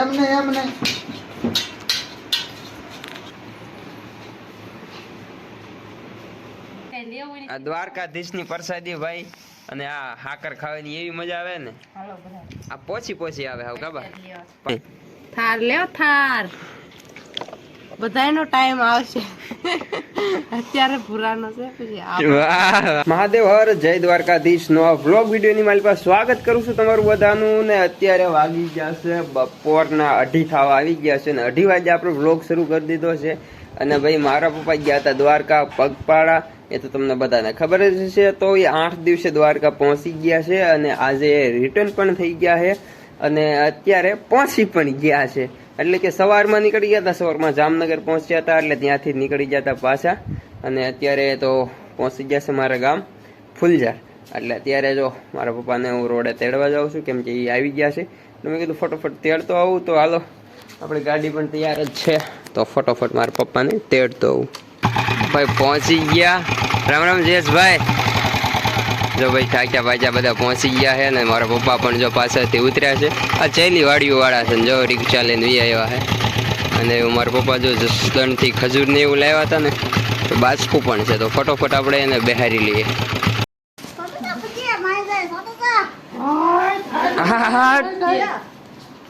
એમ ને એમ ને આ દ્વારકાધીશની પ્રસાદી ભાઈ અને આ હાકર ખાવાની એવી મજા આવે ને. આ પોચી પોચી આવે હવે ખબર. થાર લ્યો થાર. બધાયનો ટાઈમ આવશે. અત્યારે પુરાનો છે, પછી મહાદેવ હર, જય દ્વારકાધીશ. નો વ્લોગ વીડિયો ની મારી પાસે સ્વાગત કરું છું તમારું બધાનું. ને અત્યારે વાગી ગયા છે, બપોરના અઢી થવા આવી ગયા છે ને અઢી વાગે આપણે વ્લોગ શરૂ કરી દીધો છે. અને ભાઈ, મારા પપ્પા ગયા હતા દ્વારકા પગપાળા. એ તો તમને બધાને ખબર જ છે તો એ આઠ દિવસે દ્વારકા પહોંચી ગયા છે અને આજે રિટર્ન પણ થઈ ગયા છે. અને અત્યારે પહોંચી પણ ગયા છે. એટલે કે સવારમાં નીકળી ગયા હતા, સવારમાં જામનગર પહોંચ્યા હતા, એટલે ત્યાંથી નીકળી ગયા હતા પાછા. અને અત્યારે તો પહોંચી ગયા છે મારા ગામ ફૂલઝાર. એટલે અત્યારે જો મારા પપ્પાને હું રોડે તેડવા જાઉં છું, કેમ કે એ આવી ગયા છે. એટલે મેં કીધું, ફટોફટ તેડતો આવું તો હાલો, આપણી ગાડી પણ તૈયાર જ છે. તો ફટોફટ મારા પપ્પાને તેડતો આવું. ભાઈ, પહોંચી ગયા. રામ રામ જયેશભાઈ. જો ભાઈ થાક્યા પાછા બધા પહોંચી ગયા છે ને મારા પપ્પા પણ જો પાછળથી ઉતર્યા છે. આ ચેલી વાડીઓ વાળા છે ને જો રિક્ષા લઈને વી આવ્યા છે. અને મારા પપ્પા જો જસદણથી ખજૂર ને એવું લાવ્યા હતા ને તો બાજકું પણ છે. તો ફટોફટ આપણે એને બેહારી લઈએ.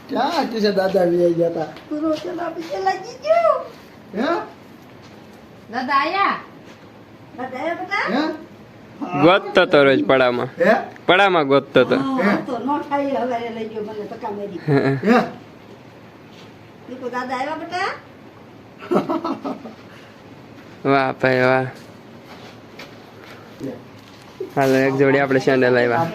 ક્યાં દાદા વી ગયા હતા હે દાદા આયા હે? ગોતતો તો રોજ પડામાં. હે? પડામાં ગોતતો તો. વાહ ભાઈ વાહ. હાલો એક જોડી આપણે સેન્ડલ આવ્યા.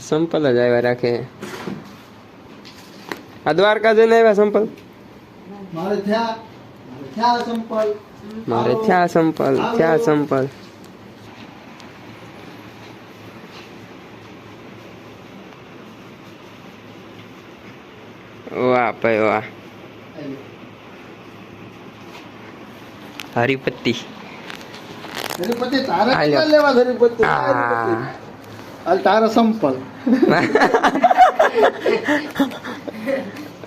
સંપલ જ આવ્યા રાખે. આ દ્વારકા જઈને આવ્યા સંપલ? મારે મારે થયા સંપલ. મારે થયા સંપલ થયા સંપલ. વાહ ભાઈ વાહ. હરિપતિ. હરિપતિ તારે લેવા હરિપતિ. તારે સંપલ.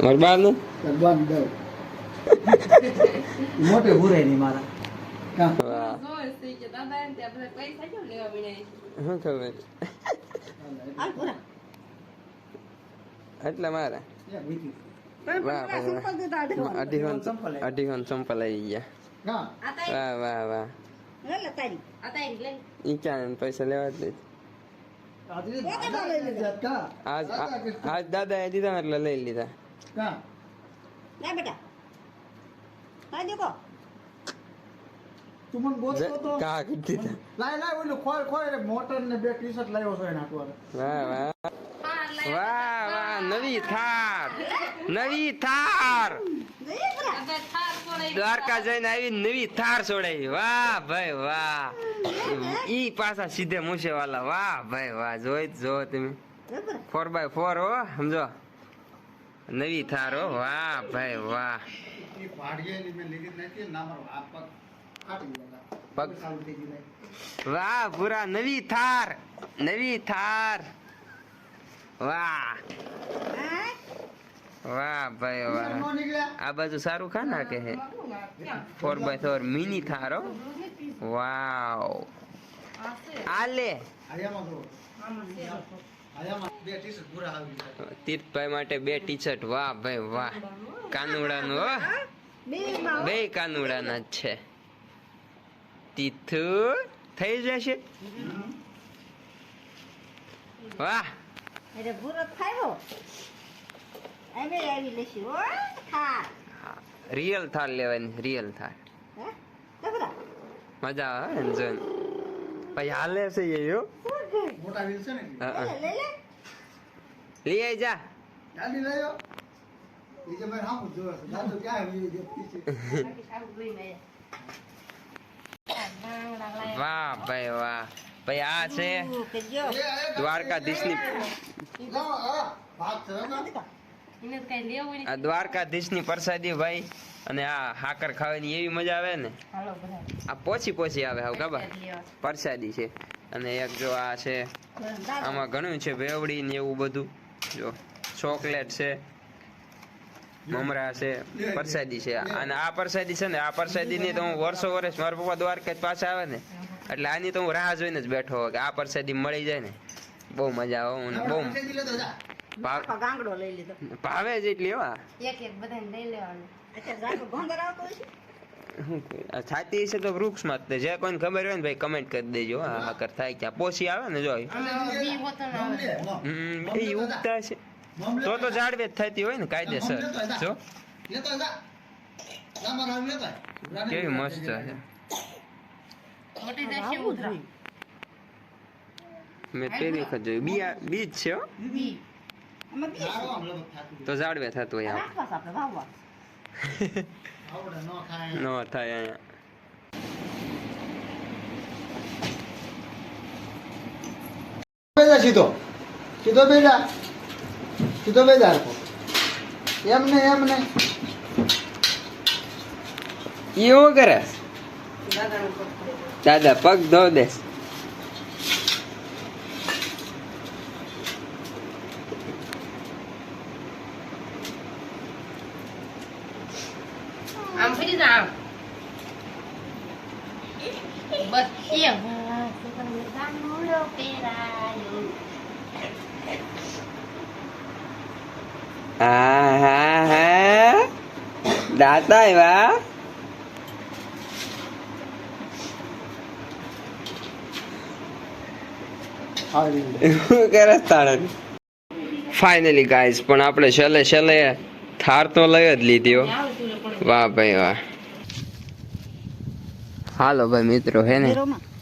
મરબાનું મરબાન દઉં. મોટે ભૂરે નહીં મારા. એટલે મારા. અઢીસો સંપલ આવી ગયા. કાં? આ તારી- વાહ વાહ વાહ. ઈ ક્યાં પૈસા લેવા જ લઈ આજ દાદા આજ દાદા એ દીધા એટલે લઈ લીધા. કાં? તું મને ગોતતો તો કા કરી લાય લાય ઓલું ખોય ખોય રે મોટર ને બે ટી શર્ટ લાવ્યો છો એના હાટુ વાહ વાહ વાહ વાહ નવી થાર નવી થાર દાદા થાર છોડાઈ. દ્વારકા જઈને આવી નવી થાર છોડાવી વાહ ભાઈ વાહ. ઈ પાછા સીધે મૂછે વાલા વાહ ભાઈ વાહ જોઈ જો તમે. ફોર બાય ફોર હો સમજો. નવી થાર હો. વાહ ભાઈ વાહ. એ ભાડિયાની મેં લીધી નથી ના મારો આ પગ ફાટી ગયો પગ? ચાલુ થઈ ગયું વાહ પૂરા નવી થાર નવી થાર. વાહ. વાહ ભાઈ વાહ. આ બાજુ સારું ખા નાખે હે? ફોર બાય ફોર મિની થારો વાવ. આલે આયામાં બે ટી શર્ટ પૂરા આવી ગયા તીર્થભાઈ માટે બે ટી શર્ટ વાહ ભાઈ વાહ. કાનુડાનું હો. બે કાનુડાના જ છે. તીથુ થઈ જશે. વાહ. રિયલ થાર લેવાની રિયલ થાર મજા આવે ને જોઈને. પછી હાલે છે એ મોટા વ્હીલ છે ને હા. લઈ આવી જા. ગાડી લાયો? એ જે મારે હામું જોવે છે. દાદુ ક્યાં આવી ગઈ છે. આવું લઈને આયા. બાંગડા લાયા. વાહ ભાઈ વાહ. ભાઈ આ છે દ્વારકાધીશની. આ દ્વારકાધીશની પ્રસાદી ભાઈ. અને આ હાકર ખાવાની એવી મજા આવે ને. આ પોચી પોચી આવે હવે ખબર. પ્રસાદી છે. અને એક જો આ છે આમાં ઘણું છે વેવડી ને એવું બધું. જો ચોકલેટ છે મમરા છે પરસાદી છે. અને આ પરસાદી છે ને આ પરસાદી ની તો હું વર્ષો વર્ષ મારા પપ્પા દ્વારકા પાછા આવે ને એટલે આની તો હું રાહ જોઈને જ બેઠો હોય કે આ પરસાદી મળી જાય ને. બહુ મજા આવે હું બહુ ભાવે જ એટલી એવા એક એક બધાને લઈ લેવાનું. હોય છે થાતી છે તો વૃક્ષમાં જ જે કોઈને ખબર હોય ને ભાઈ કમેન્ટ કરી દેજો. હા થાય ક્યાં. પોસી આવે ને જો એ ઉગતા છે તો તો. જ. થતી હોય ને કાયદેસર. જા. કેવી મસ્ત છે. મેં પેલી વખત જોયું. બી બીજ છે તો જાળવે થતું હોય આપણે ન ખાય થાય અહીંયા બેજા સીધો સીધો બેજા સીધો બેજા એમ ને એમ ને એવું કરે દાદાનું પગ પડે દાદા પગ ધો દે આમ ફરી જા આમ બસ એમ ગામડો પેરાયો હા હા હા દાતા એવા શું કરે તારે ફાઇનલી ગાઈસ પણ આપણે છેલ્લે છેલ્લે થાર તો લઈ જ લીધી હો આવે તું પણ વાહ ભાઈ વાહ. હાલો ભાઈ મિત્રો હે ને?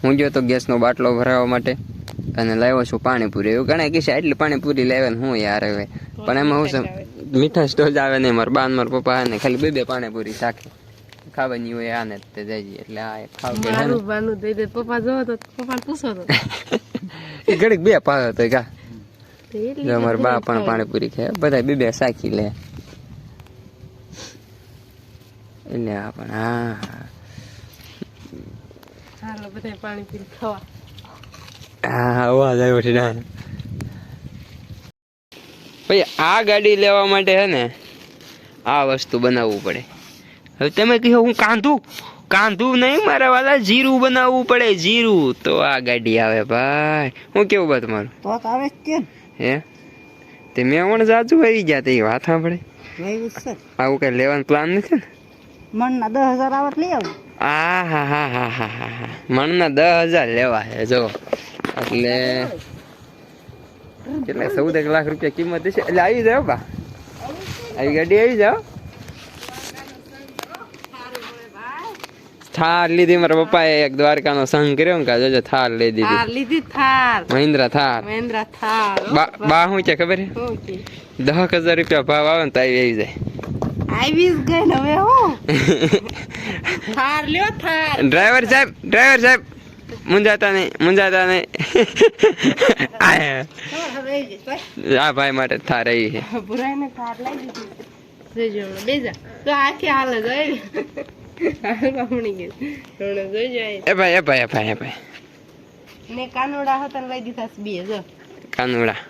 હું ગયો તો ગેસનો બાટલો ભરાવવા માટે અને લાવ્યો છું પાણીપુરી. એવું ઘણા કહેશે એટલી પાણીપુરી લાવ્યા હું યાર હવે. પણ એમાં હું મીઠાશ મીઠા સ્ટોજ આવે નહીં મારા બા ને મારા પપ્પા ને ખાલી બે બે પાણીપુરી શાકે. ખાવાની હોય આને તે જઈએ એટલે આ ખાવ કે. મારું બાનું દઈ દે પપ્પા જો તો પપ્પા પૂછો તો. એ ઘડીક બે પાવે તો કા. તો જો મારા બા પણ પાણીપુરી ખાય. બધા બે બે સાખી લે. એટલે પણ હા. હા હાલો બધા પાણી પી ખાવા. હા અવાજ આવ્યો છે ના. ભાઈ આ ગાડી લેવા માટે હે ને આ વસ્તુ બનાવવું પડે. હવે તમે કહો હું કાંધું? કાંધું નહીં મારા વાલા જીરું બનાવવું પડે જીરું. તો આ ગાડી આવે ભાઈ. હું કેવું બા તમારું? તો આવે કેમ? હે? તે મેં પણ જાજુ આવી ગયા તે વાત સાંભળે. આવું કઈ લેવાનો પ્લાન નથી ને? મણના દસ હજાર આવત લઈ આવું. આ હા હા હા હા હા હા. મણના દસ હજાર લેવા છે જો. એટલે કેટલા ચૌદ એક લાખ રૂપિયા કિંમત છે એટલે આવી જાવ બા. આવી ગાડી આવી જાવ થાર લીધી મારા પપ્પાએ. એક દ્વારકાનો સંગ કર્યો ને કાજો જો થાર લઈ દીધી. થાર લીધી થાર. મહિન્દ્રા થાર. મહિન્દ્રા થાર. બા બા શું છે? ખબર દસ હજાર રૂપિયા ભાવ આવે ને તો આવી આવી જાય. આવી જ ગઈ હવે હું? થાર લ્યો થાર. ડ્રાઈવર સાહેબ ડ્રાઈવર સાહેબ. મુંજાતા નહીં મુંજાતા નહીં. આ ભાઈ માટે થાર આવી છે. બુરાઈને થાર લાગી જોજો બેજા. તો આખી હાલ જ આવી. ગઈ. હમણાં જોજો આવી એ ભાઈ એ ભાઈ એ ભાઈ એ ભાઈ. ને કાનુડા હતા લઈ દીધા બે જો. કાનુડા.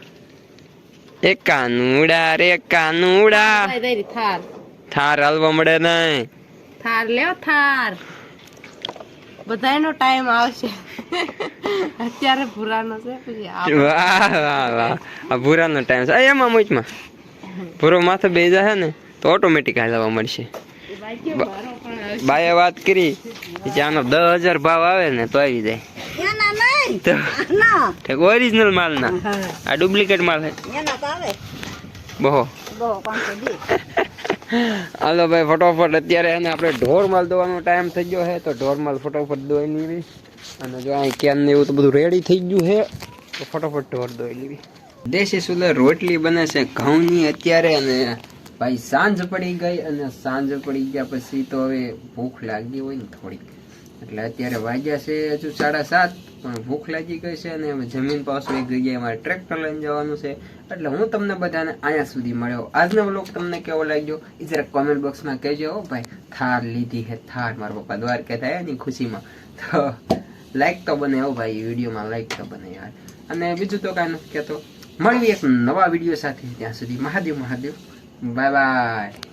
એ કાનુડા રે કાનુડા. થાર. થાર હાલવા મળે નહીં. થાર લ્યો થાર. બધાયનો ટાઈમ આવશે. અત્યારે ભૂરાનો છે પછી વાહ વાહ વાહ. આ ભૂરાનો ટાઈમ છે. એમાં મૂચમાં ભૂરો માથે બે જાય ને તો ઓટોમેટિક હાલવા મળશે. બાએ વાત કરી કે આનો દસ હજાર ભાવ આવે ને તો આવી જાય. તો ઓરિજિનલ માલ ના. આ ડુપ્લિકેટ માલ છે એના બહો. બહુ હાલો ભાઈ, ફટોફટ અત્યારે એને આપણે ઢોર માલ દોવાનો ટાઈમ થઈ ગયો છે, તો ઢોર માલ ફટોફટ દોઈ લેવી. અને જો અહીં કેન ને એવું તો બધું રેડી થઈ ગયું છે, તો ફટોફટ ઢોર દોઈ લેવી. દેશી સુલે રોટલી બને છે ઘઉંની અત્યારે, અને ભાઈ સાંજ પડી ગઈ, અને સાંજ પડી ગયા પછી તો હવે ભૂખ લાગી હોય ને થોડીક. એટલે અત્યારે વાગ્યા છે હજુ સાડા સાત, પણ ભૂખ લાગી ગઈ છે અને જમીન પાસે એક જગ્યાએ મારે ટ્રેક્ટર લઈને જવાનું છે. એટલે હું તમને બધાને અહીંયા સુધી મળ્યો. આજનો વ્લોગ તમને કેવો લાગ્યો એ જરા કોમેન્ટ બોક્સમાં કહેજો. હો ભાઈ, થાર લીધી છે થાર. મારા પપ્પા દ્વારકા થાય એની ખુશીમાં. તો લાઈક તો બને હો ભાઈ, વિડીયોમાં લાઈક તો બને યાર. અને બીજું તો કાંઈ નથી કહેતો. મળવી એક નવા વીડિયો સાથે. ત્યાં સુધી મહાદેવ મહાદેવ. Bye bye